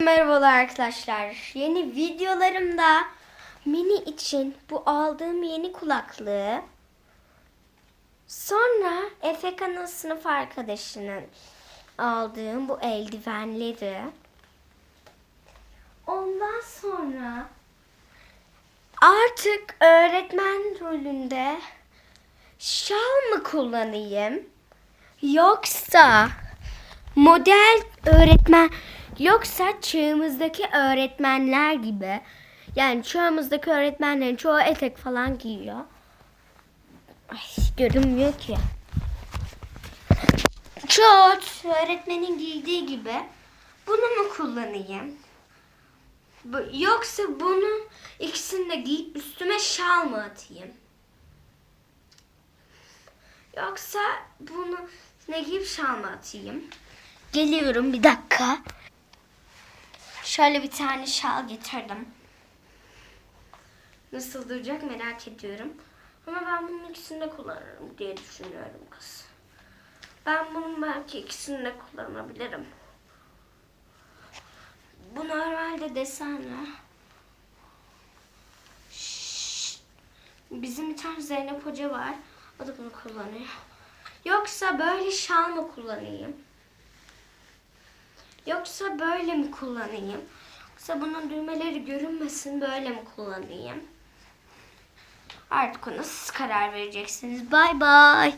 Merhabalar arkadaşlar. Yeni videolarımda mini için bu aldığım yeni kulaklığı sonra Efe Kanal sınıf arkadaşının aldığım bu eldivenleri ondan sonra artık öğretmen rolünde şal mı kullanayım yoksa model öğretmen yoksa çağımızdaki öğretmenler gibi yani çağımızdaki öğretmenlerin çoğu etek falan giyiyor. Ay, görünmüyor ki. Çoğu öğretmenin giydiği gibi bunu mu kullanayım? Yoksa bunun ikisini de giyip üstüme şal mı atayım? Yoksa bunu ne giyip şal mı atayım? Geliyorum bir dakika. Şöyle bir tane şal getirdim. Nasıl duracak merak ediyorum. Ama ben bunun ikisini de kullanırım diye düşünüyorum kız. Ben bunun belki ikisini de kullanabilirim. Bu normalde desenli. Bizim bir tane Zeynep Hoca var. O da bunu kullanıyor. Yoksa böyle şal mı kullanayım? Yoksa böyle mi kullanayım? Yoksa bunun düğmeleri görünmesin böyle mi kullanayım? Artık ona siz karar vereceksiniz. Bay bay.